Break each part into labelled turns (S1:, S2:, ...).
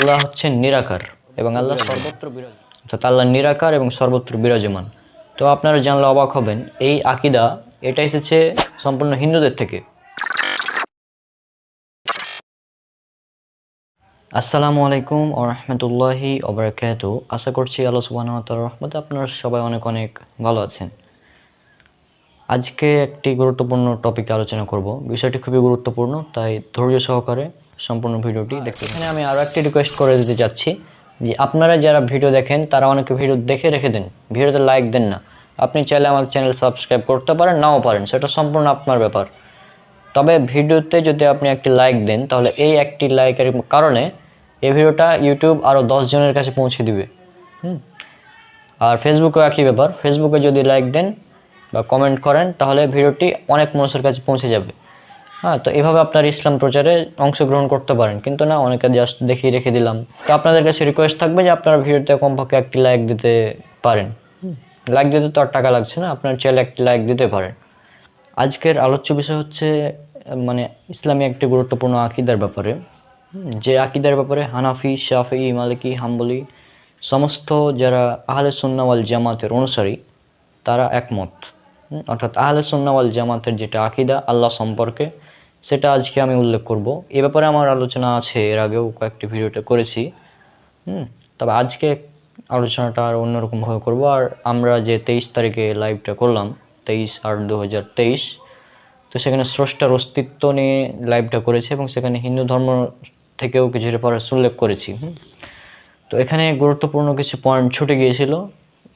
S1: আল্লাহ হচ্ছেন নিরাকার এবং আল্লাহ সর্বত্র বিরাজ অর্থাৎ আল্লাহ নিরাকার এবং সর্বত্র বিরাজমান। তো আপনারা জানলে অবাক হবেন এই আকিদা এটা এসেছে সম্পূর্ণ হিন্দুদের থেকে। আসসালামু আলাইকুম ও রহমতুল্লাহি ওবরাকাত আশা করছি আল্লাহ তাআলার রহমতে আপনারা সবাই অনেক অনেক ভালো আছেন। আজকে একটি গুরুত্বপূর্ণ টপিকে আলোচনা করব। বিষয়টি খুবই গুরুত্বপূর্ণ তাই ধৈর্য সহকারে সম্পূর্ণ ভিডিওটি দেখতে এখানে আমি আরও একটি রিকোয়েস্ট করে দিতে চাচ্ছি যে আপনারা যারা ভিডিও দেখেন তারা অনেকে ভিডিও দেখে রেখে দেন। ভিডিওতে লাইক দেন না। আপনি চাইলে আমার চ্যানেল সাবস্ক্রাইব করতে পারেন নাও পারেন। সেটা সম্পূর্ণ আপনার ব্যাপার। তবে ভিডিওতে যদি আপনি একটি লাইক দেন তাহলে এই একটি লাইকের কারণে এই ভিডিওটা ইউটিউব আরও জনের কাছে পৌঁছে দিবে। হুম? আর ফেসবুকেও একই ব্যাপার। ফেসবুকে যদি লাইক দেন বা কমেন্ট করেন তাহলে ভিডিওটি অনেক মানুষের কাছে পৌঁছে যাবে। হ্যাঁ তো এভাবে আপনার ইসলাম প্রচারে অংশগ্রহণ করতে পারেন। কিন্তু না, অনেকে জাস্ট দেখিয়ে রেখে দিলাম। তো আপনাদের কাছে রিকোয়েস্ট থাকবে যে আপনার ভিডিওতে কমপক্ষে একটি লাইক দিতে পারেন। লাইক দিতে তো আর টাকা লাগছে না, আপনার চাইলে একটি লাইক দিতে পারেন। আজকের আলোচ্য বিষয় হচ্ছে মানে ইসলামী একটি গুরুত্বপূর্ণ আকিদার ব্যাপারে। যে আকিদার ব্যাপারে হানাফি, শাফি, মালিকি, হাম্বলি সমস্ত যারা আহলে সুন্নাওয়াল জামাতের অনুসারী, তারা একমত। অর্থাৎ আহলে সুন্নাওয়াল জামাতের যেটা আকিদা, আল্লাহ সম্পর্কে সেটা আজকে আমি উল্লেখ করব। এ ব্যাপারে আমার আলোচনা আছে, এর আগেও কয়েকটি ভিডিওটা করেছি। হুম, তবে আজকে আলোচনাটা আর অন্যরকমভাবে করব। আর আমরা যে তেইশ তারিখে লাইভটা করলাম, তেইশ আট দু হাজার তেইশ, তো সেখানে স্রষ্টার অস্তিত্ব নিয়ে লাইভটা করেছি এবং সেখানে হিন্দু ধর্ম থেকেও কিছু রেফারেন্স উল্লেখ করেছি। হুম। তো এখানে গুরুত্বপূর্ণ কিছু পয়েন্ট ছুটে গিয়েছিল।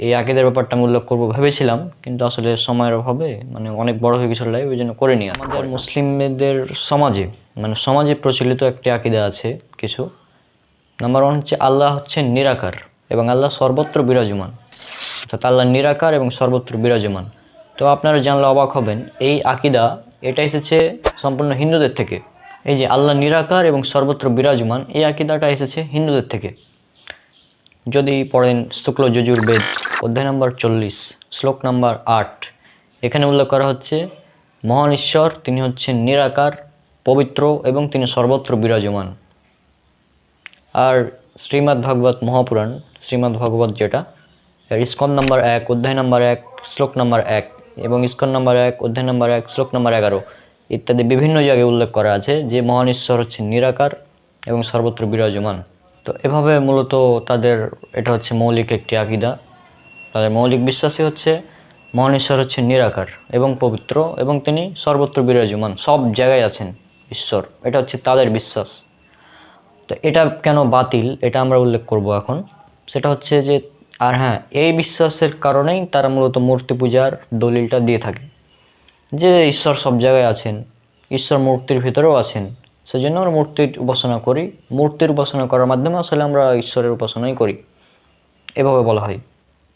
S1: এই আকিদের ব্যাপারটা আমি উল্লেখ করব ভেবেছিলাম কিন্তু আসলে সময়ের অভাবে মানে অনেক বড় হয়ে গেছিল লাইভ ওই জন্য করে নিয়ে আমাদের মুসলিমদের সমাজে মানে সমাজে প্রচলিত একটি আকিদা আছে কিছু। নাম্বার ওয়ান হচ্ছে আল্লাহ হচ্ছে নিরাকার এবং আল্লাহ সর্বত্র বিরাজমান। অর্থাৎ আল্লাহ নিরাকার এবং সর্বত্র বিরাজমান। তো আপনারা জানলে অবাক হবেন এই আকিদা এটা এসেছে সম্পূর্ণ হিন্দুদের থেকে। এই যে আল্লাহ নিরাকার এবং সর্বত্র বিরাজমান এই আকিদাটা এসেছে হিন্দুদের থেকে। যদি পড়েন শুক্ল যজুর্বেদ অধ্যায় নম্বর চল্লিশ, শ্লোক নম্বর আট। এখানে উল্লেখ করা হচ্ছে, মহান ঈশ্বর, তিনি হচ্ছেন নিরাকার, পবিত্র এবং তিনি সর্বত্র বিরাজমান। আর শ্রীমদ্ ভাগবত মহাপুরাণ, শ্রীমদ্ ভাগবত যেটা ইস্কন নম্বর এক, অধ্যায় নম্বর এক, শ্লোক নম্বর এক এবং ইস্কন নম্বর এক, অধ্যায় নম্বর এক, শ্লোক নম্বর এগারো ইত্যাদি বিভিন্ন জায়গায় উল্লেখ করা আছে যে মহান ঈশ্বর হচ্ছে নিরাকার এবং সর্বত্র বিরাজমান। তো এভাবে মূলত তাদের, এটা হচ্ছে মৌলিক একটি আকিদা। তাদের মৌলিক বিশ্বাসই হচ্ছে মহান ঈশ্বর হচ্ছে নিরাকার এবং পবিত্র এবং তিনি সর্বত্র বিরাজমান, সব জায়গায় আছেন ঈশ্বর। এটা হচ্ছে তাদের বিশ্বাস। তো এটা কেন বাতিল, এটা আমরা উল্লেখ করব এখন। সেটা হচ্ছে যে, আর হ্যাঁ এই বিশ্বাসের কারণেই তারা মূলত মূর্তি পূজার দলিলটা দিয়ে থাকে। যে ঈশ্বর সব জায়গায় আছেন, ঈশ্বর মূর্তির ভিতরেও আছেন সেজন্য আমরা মূর্তির উপাসনা করি। মূর্তির উপাসনা করার মাধ্যমে আসলে আমরা ঈশ্বরের উপাসনাই করি। এভাবে বলা হয়।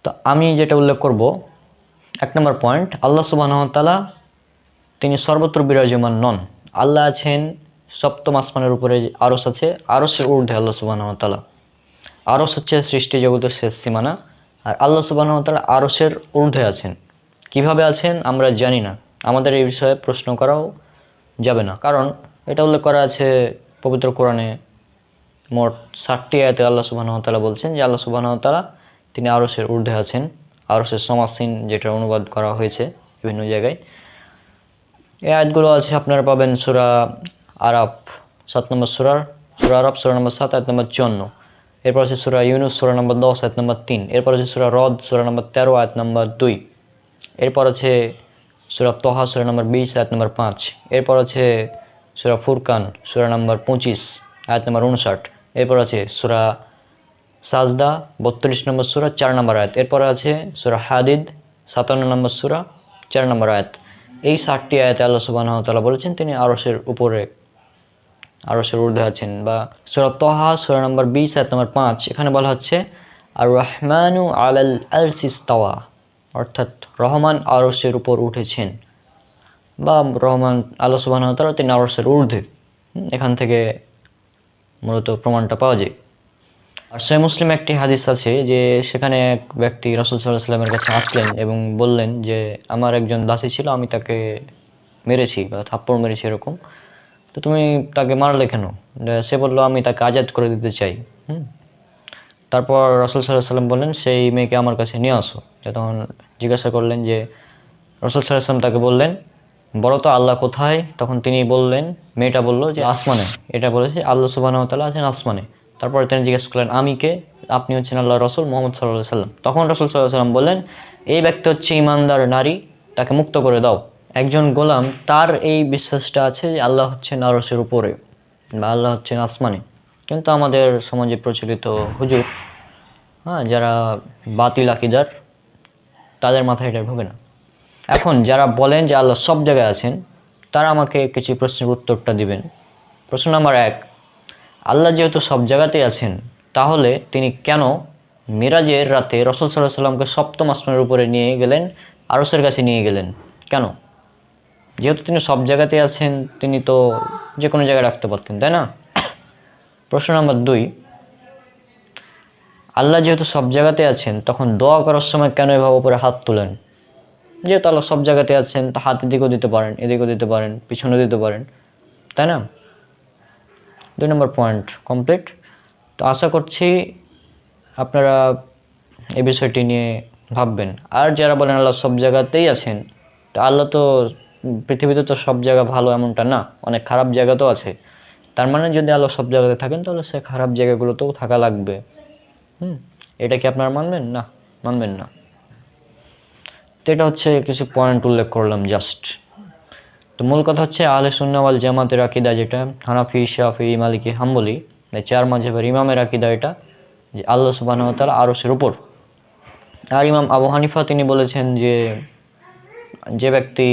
S1: তো আমি যেটা উল্লেখ করব, এক নম্বর পয়েন্ট, আল্লাহ সুবাহতালা তিনি সর্বত্র বিরাজমান নন। আল্লাহ আছেন, সপ্তম আসমানের উপরে আরস আছে আরসের ঊর্ধ্বে আল্লাহ সুবাহতালা আরস হচ্ছে সৃষ্টি জগতের শেষ সীমানা, আর আল্লাহ সুবাহতালা আরসের ঊর্ধ্বে আছেন। কীভাবে আছেন আমরা জানি না। আমাদের এই বিষয়ে প্রশ্ন করাও যাবে না। কারণ এটা উল্লেখ করা আছে পবিত্র কোরআনে মোট ষাটটি আয়াতে আল্লাহ সুবাহতালা বলছেন যে আল্লাহ সুবাহতালা তিনি আরসের ঊর্ধ্বে আছেন। আরসের সমাসীন যেটা অনুবাদ করা হয়েছে বিভিন্ন জায়গায়। এই আয়াতগুলো আছে, আপনারা পাবেন সুরা আরাব সাত নম্বর সুরার সুরা আরব সুরা নম্বর সাত, আয়াত নম্বর চুয়ান্ন। এরপর আছে সুরা ইউনুস, সুরা নম্বর দশ, আয়াত নম্বর তিন। এরপর আছে সুরা রদ, সুরা নম্বর তেরো, আয়াত নম্বর দুই। এরপর আছে সুরা তহা, সুরা নম্বর বিশ, আয়াত নম্বর পাঁচ। এরপর আছে সুরা ফুরকান, সুরা নম্বর পঁচিশ, আয়াত নম্বর উনষাট। এরপর আছে সুরা সাজদা, বত্রিশ নম্বর সুরা, চার নম্বর আয়াত। এরপর আছে সুরা হাদিদ, সাতান্ন নম্বর সুরা, চার নম্বর আয়াত। এই ষাটটি আয়াতে আল্লাহ সুবাহ তালা বলেছেন, তিনি আরসের উপরে আরসের ঊর্ধ্বে আছেন। বা সুরা তহা, সুরা নম্বর বিশ, আয়াত নম্বর পাঁচ, এখানে বলা হচ্ছে আর রহমানু আলাল আলসিস্তাওয়া অর্থাৎ রহমান আরসের উপর উঠেছেন। বা রহমান, আল্লাহ সুবাহ তালা তিনি আরসের ঊর্ধ্বে। এখান থেকে মূলত প্রমাণটা পাওয়া যায়। আর সে মুসলিম একটি হাদিস আছে যে সেখানে এক ব্যক্তি রসুল সাল্লাহ সাল্লামের কাছে আসলেন এবং বললেন যে, আমার একজন দাসী ছিল, আমি তাকে মেরেছি বা থাপ্পড় মেরেছি এরকম। তো তুমি তাকে মারলে কেন? সে বলল, আমি তাকে আজাদ করে দিতে চাই। হুম, তারপর রসুল সাল্লাহ সাল্লাম বললেন, সেই মেয়েকে আমার কাছে নিয়ে আসো। তখন জিজ্ঞাসা করলেন যে, রসুল সাল্লাহ সাল্লাম তাকে বললেন বড় তো আল্লাহ কোথায়? তখন তিনি বললেন, মেয়েটা বলল যে আসমানে। এটা বলেছে, আল্লাহ সুবাহ আছেন আসমানে। তারপরে তিনি জিজ্ঞেস করলেন, আমি কে? আপনি হচ্ছেন আল্লাহ রসুল মোহাম্মদ সাল্লাহ সাল্লাম তখন রসুল সাল্লাহ সাল্লাম বললেন, এই ব্যক্তি হচ্ছে ইমানদার নারী, তাকে মুক্ত করে দাও। একজন গোলাম, তার এই বিশ্বাসটা আছে যে আল্লাহ হচ্ছেন আরসের উপরে বা আল্লাহ হচ্ছেন আসমানে। কিন্তু আমাদের সমাজে প্রচলিত হুজুর হ্যাঁ যারা বাতিল আকিদার, তাদের মাথায় এটা ঢোকে না। এখন যারা বলেন যে আল্লাহ সব জায়গায় আছেন, তারা আমাকে কিছু প্রশ্নের উত্তরটা দিবেন। প্রশ্ন নাম্বার এক, আল্লাহ যেহেতু সব জায়গাতেই আছেন, তাহলে তিনি কেন মিরাজের রাতে রসুল সাল্লাহ সাল্লামকে সপ্তম আসমানের উপরে নিয়ে গেলেন, আরসের কাছে নিয়ে গেলেন? কেন? যেহেতু তিনি সব জায়গাতে আছেন, তিনি তো যে কোনো জায়গায় রাখতে পারতেন, তাই না? প্রশ্ন নাম্বার দুই, আল্লাহ যেহেতু সব জায়গাতে আছেন, তখন দোয়া করার সময় কেন এভাবে উপরে হাত তোলেন? যেহেতু আল্লাহ সব জায়গাতে আছেন, তা হাত এদিকেও দিতে পারেন, এদিকেও দিতে পারেন পিছনে দিতে পারেন, তাই না? দুই নম্বর পয়েন্ট, কমপ্লিট। তো আশা করছি আপনারা এই বিষয়টি নিয়ে ভাববেন। আর যারা বলেন আল্লাহ সব জায়গাতেই আছেন, তো আল্লাহ তো পৃথিবীতে তো সব জায়গা ভালো এমনটা না, অনেক খারাপ জায়গা তো আছে। তার মানে যদি আল্লাহ সব জায়গাতে থাকেন, তাহলে সে খারাপ জায়গাগুলোতেও থাকা লাগবে। হুম, এটা কি আপনারা মানবেন? না মানবেন না। তো এটা হচ্ছে কিছু পয়েন্ট উল্লেখ করলাম জাস্ট তো মূল কথা হচ্ছে আলে সুন্নাওয়াল জামাতের আকিদা যেটা, হানাফি, শাফি, মালিকি, হাম্বলি চার মাঝেবের ইমামের আকিদা এটা, যে আল্লাহ সুবাহ তালা আরসের উপর। আর ইমাম আবু হানিফা তিনি বলেছেন যে যে ব্যক্তি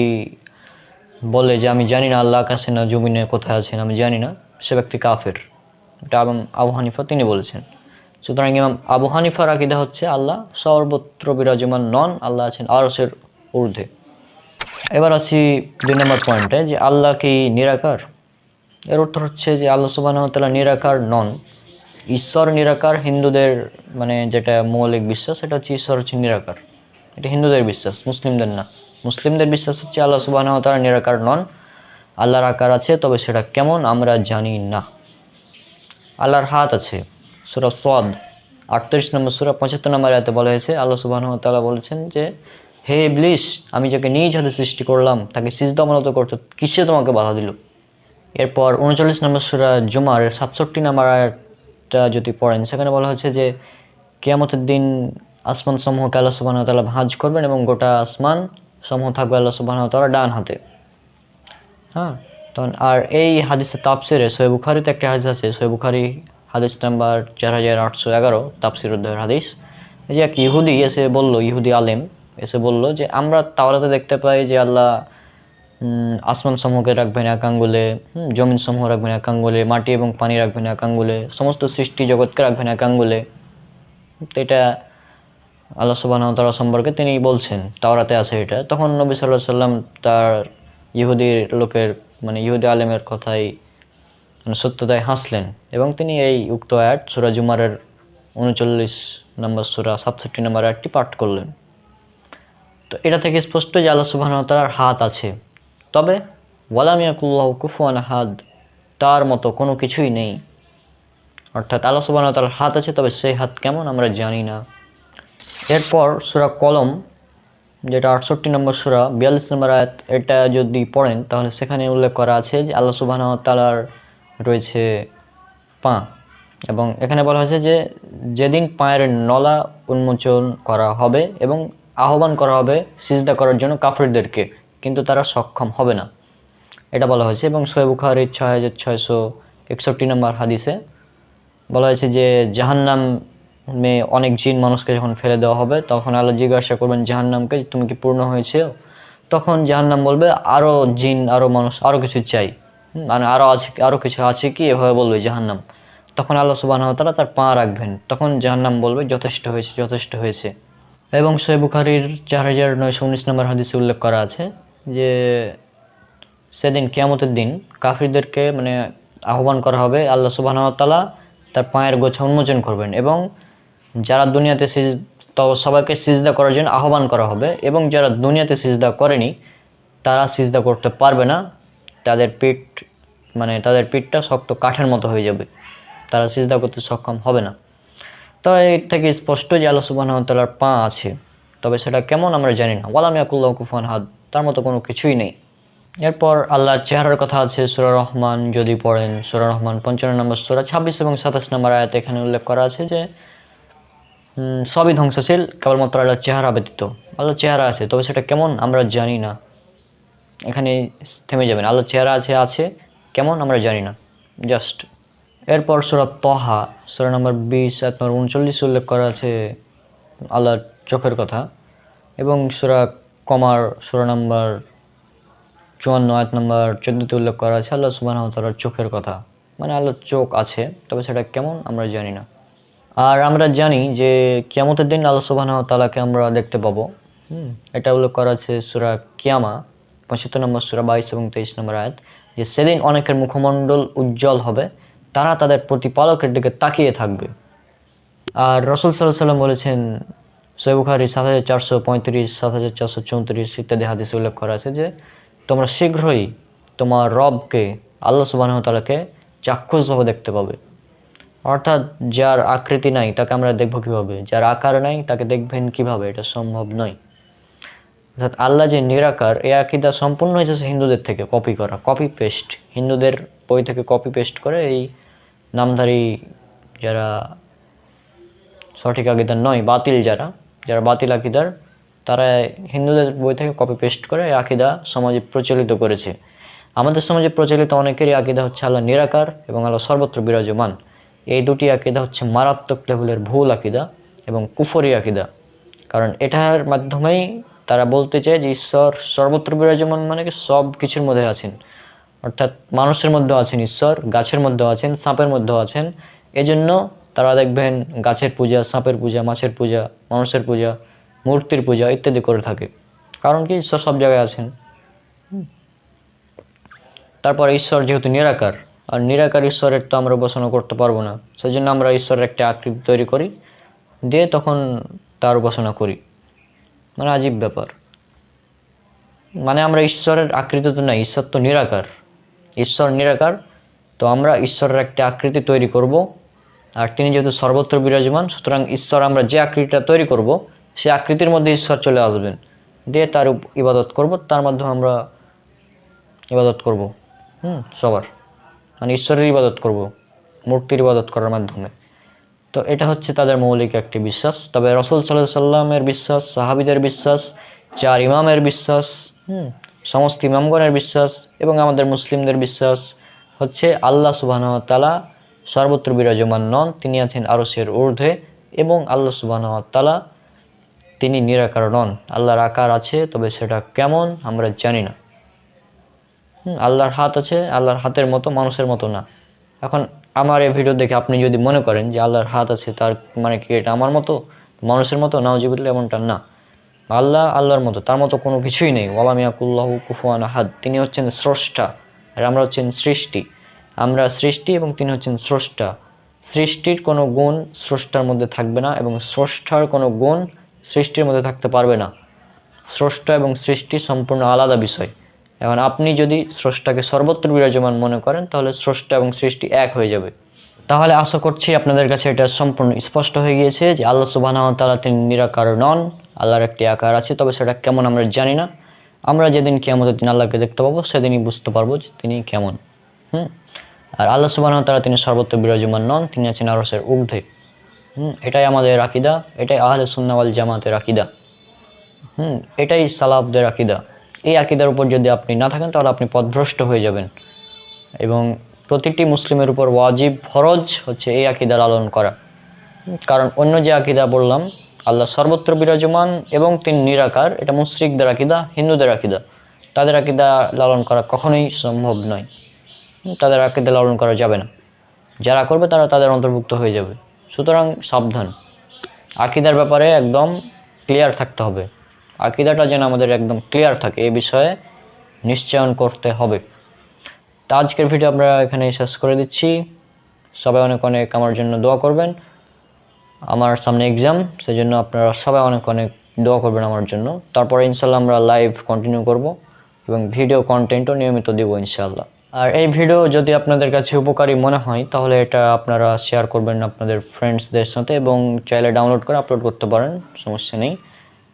S1: বলে যে আমি জানি না আল্লাহ আকাশে না জমিনে কোথায় আছেন, আমি জানি না, সে ব্যক্তি কাফের। এটা আবু হানিফা তিনি বলেছেন। সুতরাং ইমাম আবু হানিফার আকিদা হচ্ছে আল্লাহ সর্বত্র বিরাজমান নন, আল্লাহ আছেন আরসের ঊর্ধ্বে। এবার আসি দুই নম্বর পয়েন্টে যে আল্লাহ কি নিরাকার? এর উত্তর হচ্ছে যে আল্লাহ সুবাহ তালা নিরাকার নন। ঈশ্বর নিরাকার, হিন্দুদের মানে যেটা মৌলিক বিশ্বাস, সেটা হচ্ছে ঈশ্বর হচ্ছে নিরাকার। এটা হিন্দুদের বিশ্বাস, মুসলিমদের না। মুসলিমদের বিশ্বাস হচ্ছে আল্লাহ সুবাহ তালা নিরাকার নন। আল্লাহর আকার আছে, তবে সেটা কেমন আমরা জানি না। আল্লাহর হাত আছে। সুরা সোয়াদ আটত্রিশ নম্বর সুরা, পঁচাত্তর নম্বর এতে বলা হয়েছে, আল্লাহ সুবাহ তালা বলেছেন যে, হে ইবলিশ আমি যাকে নিজ হাতে সৃষ্টি করলাম, তাকে সিজদা অবনত করতে কিসে তোমাকে বাধা দিল? এরপর উনচল্লিশ নম্বর সুরা জুমার, সাতষট্টি নম্বর আয়াতটা যদি পড়েন, সেখানে বলা হচ্ছে যে, কেয়ামতের দিন আসমান সমূহকে আল্লাহ সুবাহ তালা ভাঁজ করবেন এবং গোটা আসমান সমূহ থাকবে আল্লাহ সুবাহ তালা ডান হাতে। হ্যাঁ? তখন, আর এই হাদিসের তাপসিরে সোয়ে বুখারিতে একটা হাদিস আছে সোয়ে বুখারি হাদিস নাম্বার চার হাজার আটশো এগারো তাপসির অধ্যায়ের হাদিস। এই যে এক ইহুদি এসে বলল, ইহুদি আলেম এসে বলল যে, আমরা তাওরাতে দেখতে পাই যে আল্লাহ আসমান সমূহকে রাখবেন এক আঙ্গুলে জমিন সমূহ রাখবেন এক আঙ্গুলে, মাটি এবং পানি রাখবেন এক আঙ্গুলে, সমস্ত সৃষ্টি জগৎকে রাখবেন এক আঙ্গুলে। তো এটা আল্লাহ তালা সম্পর্কে তিনি বলছেন, তাওরাতে আছে এটা। তখন নবী সাল্লাহ সাল্লাম তার ইহুদির লোকের মানে ইহুদি আলেমের কথাই সত্যতায় হাসলেন এবং তিনি এই উক্ত আয়াত সুরা জুমারের উনচল্লিশ নম্বর সুরা সাতষট্টি নম্বর আয়াতটি পাঠ করলেন। তো এটা থেকে স্পষ্ট যে আল্লাহ সুবাহ তালার হাত আছে। তবে ওয়ালামিয়াকুল্লাহ কুফুয়ান হাত তার মতো কোনো কিছুই নেই। অর্থাৎ আল্লাহ সুবাহ তালার হাত আছে, তবে সেই হাত কেমন আমরা জানি না। এরপর সুরা কলম, যেটা আটষট্টি নম্বর সুরা, বিয়াল্লিশ নম্বর আয়াত, এটা যদি পড়েন, তাহলে সেখানে উল্লেখ করা আছে যে আল্লাহ সুবাহ তালার রয়েছে পা। এবং এখানে বলা হয়েছে যে যেদিন পায়ের নলা উন্মোচন করা হবে এবং আহ্বান করা হবে সিজদা করার জন্য কাফিরদেরকে, কিন্তু তারা সক্ষম হবে না। এটা বলা হয়েছে এবং সোয়েব বুখারির ছয় হাজার ছয়শো একষট্টি নম্বর হাদিসে বলা হয়েছে যে জাহান্নাম মে অনেক জিন মানুষকে যখন ফেলে দেওয়া হবে, তখন আল্লাহ জিজ্ঞাসা করবেন, জাহান্নামকে তুমি কি পূর্ণ হয়েছে? তখন জাহান্নাম বলবে আরও জিন আরও মানুষ আরও কিছু চাই। মানে আরও আছে আরও কিছু আছে কি? এভাবে বলবে জাহান্নাম। তখন আল্লাহ সুবাহ তারা পা রাখবেন। তখন জাহান্নাম বলবে, যথেষ্ট হয়েছে যথেষ্ট হয়েছে। এবং সোয়ে বুখারির চার হাজার নয়শো উনিশ নম্বর হাদিসে উল্লেখ করা আছে যে, সেদিন কেয়ামতের দিন কাফিরদেরকে মানে আহ্বান করা হবে, আল্লাহ সুবাহ তালা তার পায়ের গোছা উন্মোচন করবেন এবং যারা দুনিয়াতে সিজ সবাইকে সিজদা করার জন্য আহ্বান করা হবে এবং যারা দুনিয়াতে সিজদা করেনি, তারা সিজদা করতে পারবে না। তাদের পিঠ মানে তাদের পিঠটা শক্ত কাঠের মতো হয়ে যাবে। তারা সিজদা করতে সক্ষম হবে না। তো এর থেকে স্পষ্ট যে সুবহানাহু ওয়া পা আছে, তবে সেটা কেমন আমরা জানি না। ওয়ালাম ইয়াকুল্লাহু কুফুয়ান হাত তার মতো কোনো কিছুই নেই। এরপর আল্লাহর চেহারার কথা আছে সুরা রহমান, যদি পড়েন সুরা রহমান পঞ্চান্ন নম্বর সুরা, ছাব্বিশ এবং সাতাশ নম্বর আয়াত এখানে উল্লেখ করা আছে যে সবই ধ্বংসশীল, কেবলমাত্র আল্লাহর চেহারা ব্যতীত। আল্লাহর চেহারা আছে, তবে সেটা কেমন আমরা জানি না। এখানে থেমে যাবেন। আল্লাহর চেহারা আছে আছে। কেমন আমরা জানি না। জাস্ট এরপর সুরা তহা, সুরা নম্বর বিশ, এক নম্বর উনচল্লিশ উল্লেখ করা আছে আল্লাহর চোখের কথা। এবং সুরা কমার, সুরা নম্বর চুয়ান্ন আট নম্বর চোদ্দোতে উল্লেখ করা আছে আল্লাহ সুবাহ তালার চোখের কথা। মানে আল্লাহর চোখ আছে, তবে সেটা কেমন আমরা জানি না। আর আমরা জানি যে কিয়ামতের দিন আল্লাহ সুবাহ তালাকে আমরা দেখতে পাবো। এটা উল্লেখ করা আছে সুরা কিয়ামা। পঁচাত্তর নম্বর সুরা বাইশ এবং তেইশ নম্বর আয়াত, যে সেদিন অনেকের মুখমণ্ডল উজ্জ্বল হবে, তারা তাদের প্রতিপালকের দিকে তাকিয়ে থাকবে। আর রসুল সাল্লাহ সাল্লাম বলেছেন সৈবুখারি সাত হাজার চারশো পঁয়ত্রিশ, সাত হাজার চারশো চৌত্রিশ ইত্যাদি হাদিসে উল্লেখ করা আছে যে, তোমরা শীঘ্রই তোমার রবকে, আল্লাহ সুবাহ তালাকে চাক্ষুষভাবে দেখতে পাবে। অর্থাৎ যার আকৃতি নাই, তাকে আমরা দেখব কীভাবে? যার আকার নাই, তাকে দেখবেন কীভাবে? এটা সম্ভব নয়। অর্থাৎ আল্লাহ যে নিরাকার, এই আকিদা সম্পূর্ণ হয়েছে হিন্দুদের থেকে কপি করা কপি পেস্ট হিন্দুদের বই থেকে কপি পেস্ট করে এই নামধারী যারা সঠিক আকিদার নয়, বাতিল যারা যারা বাতিল আকিদার, তারা হিন্দুদের বই থেকে কপি পেস্ট করে এই আকিদা সমাজে প্রচলিত করেছে। আমাদের সমাজে প্রচলিত অনেকেরই আকিদা হচ্ছে আল্লাহ নিরাকার এবং আল্লাহ সর্বত্র বিরাজমান। এই দুটি আকিদা হচ্ছে মারাত্মক লেভেলের ভুল আকিদা এবং কুফরি আকিদা। কারণ এটার মাধ্যমেই তারা বলতে চায় যে, ঈশ্বর সর্বত্র বিরাজমান মানে কি সব কিছুর মধ্যে আছেন। অর্থাৎ মানুষের মধ্যেও আছেন ঈশ্বর, গাছের মধ্যেও আছেন, সাপের মধ্যেও আছেন। এজন্য তারা দেখবেন গাছের পূজা, সাপের পূজা, মাছের পূজা, মানুষের পূজা, মূর্তির পূজা ইত্যাদি করে থাকে। কারণ কি ঈশ্বর সব জায়গায় আছেন। তারপর ঈশ্বর যেহেতু নিরাকার, আর নিরাকার ঈশ্বরের তো আমরা উপাসনা করতে পারব না। সেই জন্য আমরা ঈশ্বরের একটা আকৃতি তৈরি করি, দিয়ে তখন তার উপাসনা করি। মানে আজীব ব্যাপার। মানে আমরা ঈশ্বরের আকৃতি তো নাই, ঈশ্বর তো নিরাকার। ঈশ্বর নিরাকার, তো আমরা ঈশ্বরের একটা আকৃতি তৈরি করব। আর তিনি যেহেতু সর্বত্র বিরাজমান, সুতরাং ঈশ্বর আমরা যে আকৃতিটা তৈরি করব সেই আকৃতির মধ্যে ঈশ্বর চলে আসবেন। দিয়ে তার ইবাদত করব, তার মাধ্যমে আমরা ইবাদত করব। হুম, সবার। মানে ঈশ্বরের ইবাদত করব, মূর্তির ইবাদত করার মাধ্যমে। তো এটা হচ্ছে তাদের মৌলিক একটি বিশ্বাস। তবে রসুল সাল্লাহ সাল্লামের বিশ্বাস, সাহাবিদের বিশ্বাস, চার ইমামের বিশ্বাস, হুম, সমস্ত ইমামগণের বিশ্বাস এবং আমাদের মুসলিমদের বিশ্বাস হচ্ছে আল্লাহ সুবাহ তালা সর্বত্র বিরাজমান নন, তিনি আছেন আরসের ঊর্ধ্বে এবং আল্লাহ সুবাহ তালা তিনি নিরাকার নন। আল্লাহর আকার আছে, তবে সেটা কেমন আমরা জানি না। আল্লাহর হাত আছে, আল্লাহর হাতের মতো, মানুষের মতো না। এখন আমার এই ভিডিও দেখে আপনি যদি মনে করেন যে আল্লাহর হাত আছে, তার মানে কি এটা আমার মতো? মানুষের মতো? নাওজিবুল্লাহ এমনটা না। আল্লাহ আল্লাহর মতো, তার মতো কোনো কিছুই নেই। ওয়ালামিয়াকুল্লাহ কুফুয়ান হাত তিনি হচ্ছেন স্রষ্টা আর আমরা হচ্ছেন সৃষ্টি। আমরা সৃষ্টি এবং তিনি হচ্ছেন স্রষ্টা। সৃষ্টির কোনো গুণ স্রষ্টার মধ্যে থাকবে না এবং স্রষ্টার কোনো গুণ সৃষ্টির মধ্যে থাকতে পারবে না। স্রষ্টা এবং সৃষ্টি সম্পূর্ণ আলাদা বিষয়। এখন আপনি যদি স্রষ্টাকে সর্বত্র বিরাজমান মনে করেন, তাহলে স্রষ্টা এবং সৃষ্টি এক হয়ে যাবে। তাহলে আশা করছি আপনাদের কাছে এটা সম্পূর্ণ স্পষ্ট হয়ে গিয়েছে যে আল্লাহ সুবাহ তালা তিনি নিরাকার নন, আল্লাহর একটি আকার আছে, তবে সেটা কেমন আমরা জানি না। আমরা যেদিন কেমতের দিন আল্লাহকে দেখতে পাবো, সেদিনই বুঝতে পারব যে তিনি কেমন। হুম? আর আল্লাহ সুবাহ তালা তিনি সর্বত্র বিরাজমান নন, তিনি আছেন আরসের ঊর্ধ্বে। হুম? এটাই আমাদের আকিদা, এটাই আহলে সুন্নাওয়াল জামাতের আকিদা। হুম? এটাই সালাফদের আকিদা। এই আকিদার উপর যদি আপনি না থাকেন, তাহলে আপনি পথভ্রষ্ট হয়ে যাবেন। এবং প্রতিটি মুসলিমের উপর ওয়াজিব ফরজ হচ্ছে এই আকিদা লালন করা। কারণ অন্য যে আকিদা বললাম, আল্লাহ সর্বত্র বিরাজমান এবং তিনি নিরাকার, এটা মুশরিকদের আকিদা, হিন্দুদের আকিদা। তাদের আকিদা লালন করা কখনোই সম্ভব নয়। তাদের আকিদা লালন করা যাবে না। যারা করবে, তারা তাদের অন্তর্ভুক্ত হয়ে যাবে। সুতরাং সাবধান। আকিদার ব্যাপারে একদম ক্লিয়ার থাকতে হবে। আকিদাটা যেন আমাদের একদম ক্লিয়ার থাকে, এ বিষয়ে নিশ্চয়ন করতে হবে। তো আজকের ভিডিও আমরা এখানে শেষ করে দিচ্ছি। সবাই অনেক অনেক আমার জন্য দোয়া করবেন। আমার সামনে এক্সাম সেই জন্য আপনারা সবাই অনেক অনেক দোয়া করবেন আমার জন্য। তারপরে ইনশাল্লাহ আমরা লাইভ কন্টিনিউ করব এবং ভিডিও কন্টেন্টও নিয়মিত দেবো ইনশাল্লাহ আর এই ভিডিও যদি আপনাদের কাছে উপকারী মনে হয়, তাহলে এটা আপনারা শেয়ার করবেন আপনাদের ফ্রেন্ডসদের সাথে এবং চাইলে ডাউনলোড করে আপলোড করতে পারেন, সমস্যা নেই।